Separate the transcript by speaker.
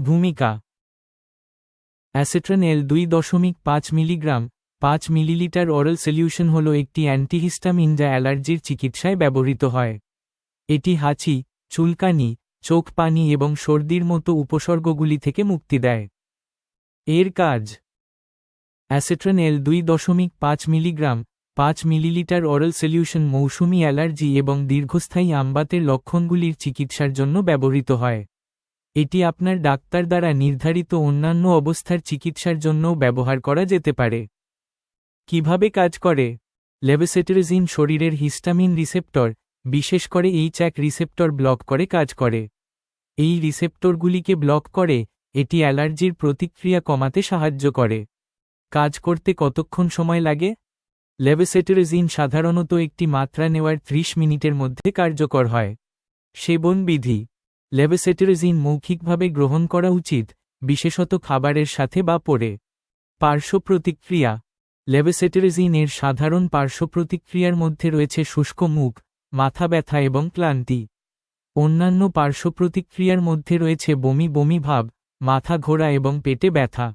Speaker 1: ভূমিকা। অ্যাসেট্রানেল দুই দশমিক পাঁচ মিলিগ্রাম, পাঁচ মিলিলিটার অরাল সলিউশন হল একটি অ্যান্টিহিস্টামিন যা অ্যালার্জির চিকিৎসায় ব্যবহৃত হয়। এটি হাঁচি, চুলকানি চোখ পানি এবং সর্দির মতো উপসর্গগুলি থেকে মুক্তি দেয়। এর কাজ। অ্যাসেট্রানেল দুই দশমিক পাঁচ মিলিগ্রাম, পাঁচ মিলিলিটার অরাল সলিউশন মৌসুমি অ্যালার্জি এবং দীর্ঘস্থায়ী আমবাতের লক্ষণগুলির চিকিৎসার জন্য ব্যবহৃত হয়। এটি আপনার ডাক্তার দ্বারা নির্ধারিত অন্যান্য অবস্থার চিকিৎসার জন্যও ব্যবহার করা যেতে পারে। কীভাবে কাজ করে? লেভেসেটেরজিন শরীরের হিস্টামিন রিসেপ্টর, বিশেষ করে এইচ এক রিসেপ্টর ব্লক করে কাজ করে। এই রিসেপ্টরগুলিকে ব্লক করে, এটি অ্যালার্জির প্রতিক্রিয়া কমাতে সাহায্য করে। কাজ করতে কতক্ষণ সময় লাগে? লেভেসেটেরজিন সাধারণত একটি মাত্রা নেওয়ার 30 মিনিটের মধ্যে কার্যকর হয়। সেবন বিধি লেভেসেটেরজিন মৌখিকভাবে গ্রহণ করা উচিত, বিশেষত খাবারের সাথে বা পরে। পার্শ্ব প্রতিক্রিয়া লেভেসেটেরজিন এর সাধারণ পার্শ্ব প্রতিক্রিয়ার মধ্যে রয়েছে শুষ্ক মুখ, মাথা ব্যথা এবং ক্লান্তি। অন্যান্য পার্শ্ব প্রতিক্রিয়ার মধ্যে রয়েছে বমি বমি ভাব, মাথা ঘোরা এবং পেটে ব্যথা।